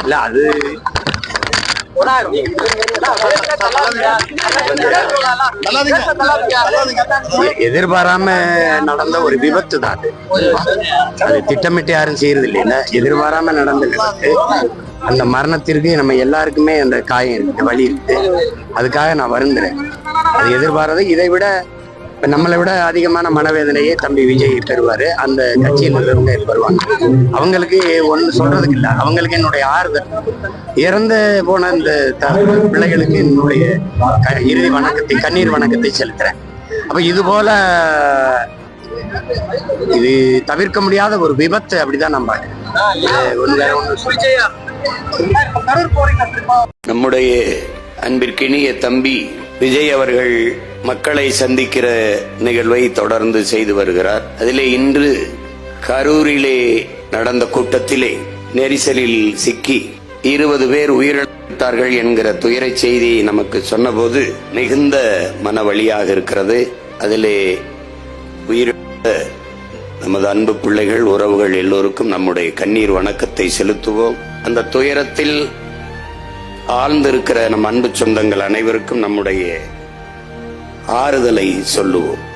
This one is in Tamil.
இல்ல அது எதிர்பாராம நடந்த ஒரு விபத்து தான் அது. திட்டமிட்டு யாரும் செய்யறது இல்லைல்ல எதிர்பாராம நடந்த விபத்து. அந்த மரணத்திற்கு நம்ம எல்லாருக்குமே அந்த காயம் இருக்கு வழி இருக்கு. அதுக்காக நான் வருந்துறேன். அது எதிர்பாராத இதை விட இப்ப நம்மளை விட அதிகமான மனவேதனையே தம்பி விஜய் பெறுவாரு. அந்த கட்சியில் இருக்கிறவங்க பெறுவாங்க அவங்களுக்கு ஒண்ணு சொல்றதுக்கு இல்ல. அவங்களுக்கு என்னுடைய ஆறுதல். இறந்து போன இந்த த- பிள்ளைகளுக்கு என்னுடைய க- இறுதி வணக்கத்தை கண்ணீர் வணக்கத்தை செலுத்துறேன். அப்ப இது போல இது தவிர்க்க முடியாத ஒரு விபத்து அப்படிதான் நம்ப நம்முடைய அன்பிற்கினிய தம்பி விஜய் அவர்கள் மக்களை சந்திக்கிற நிகழ்வை தொடர்ந்து செய்து வருகிறார். அதிலே இன்று கரூரிலே நடந்த கூட்டத்திலே நெரிசலில் சிக்கி இருபது பேர் உயிரிழந்தார்கள் என்கிற துயரை செய்தியை நமக்கு சொன்னபோது மிகுந்த மனவழியாக இருக்கிறது. அதிலே உயிரிழந்த நமது அன்பு பிள்ளைகள் உறவுகள் எல்லோருக்கும் நம்முடைய கண்ணீர் வணக்கத்தை செலுத்துவோம். அந்த துயரத்தில் ஆழ்ந்திருக்கிற நம் அன்பு சொந்தங்கள் அனைவருக்கும் நம்முடைய ஆறுதலை சொல்லுவோம்.